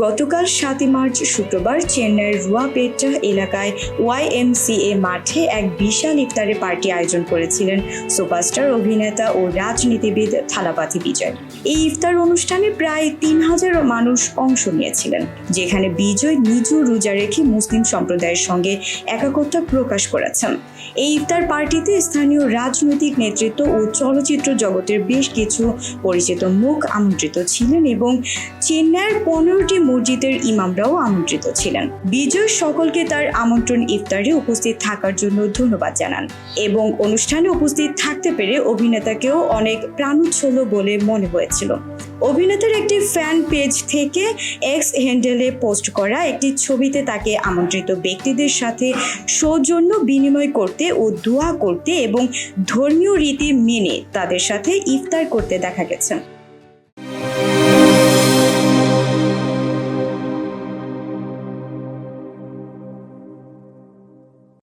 গতকাল সাতই মার্চ শুক্রবার চেন্নাইয়ের রুয়াপেটা এলাকায় ওয়াইএমসিএ মাঠে এক বিশাল ইফতারে পার্টি আয়োজন করেছিলেন সুপারস্টার, অভিনেতা ও রাজনীতিবিদ থালাপাতি বিজয়। এই ইফতার অনুষ্ঠানে প্রায় তিন হাজার মানুষ অংশ নিয়েছিলেন, যেখানে বিজয় নিজু রোজা রেখে মুসলিম সম্প্রদায়ের সঙ্গে একাকত্ব প্রকাশ করেছেন। এই ইফতার পার্টিতে স্থানীয় রাজনৈতিক নেতৃত্ব ও চলচ্চিত্র জগতের বেশ কিছু পরিচিত মুখ আমন্ত্রিত ছিলেন এবং চেন্নাইয়ের পনেরোটি মসজিদের ইমামরাও আমন্ত্রিত ছিলেন। বিজয় সকলকে তার আমন্ত্রণ ইফতারে উপস্থিত থাকার জন্য ধন্যবাদ জানান এবং অনুষ্ঠানে উপস্থিত থাকতে পেরে অভিনেতাকেও অনেক প্রাণোচ্ছল বলে মনে হয়েছিল। অভিনেতার একটি ফ্যান পেজ থেকে এক্স হ্যান্ডেলে পোস্ট করা একটি ছবিতে তাকে আমন্ত্রিত ব্যক্তিদের সাথে সৌজন্য বিনিময় করতে ও দোয়া করতে এবং ধর্মীয় রীতি মেনে তাদের সাথে ইফতার করতে দেখা গেছে।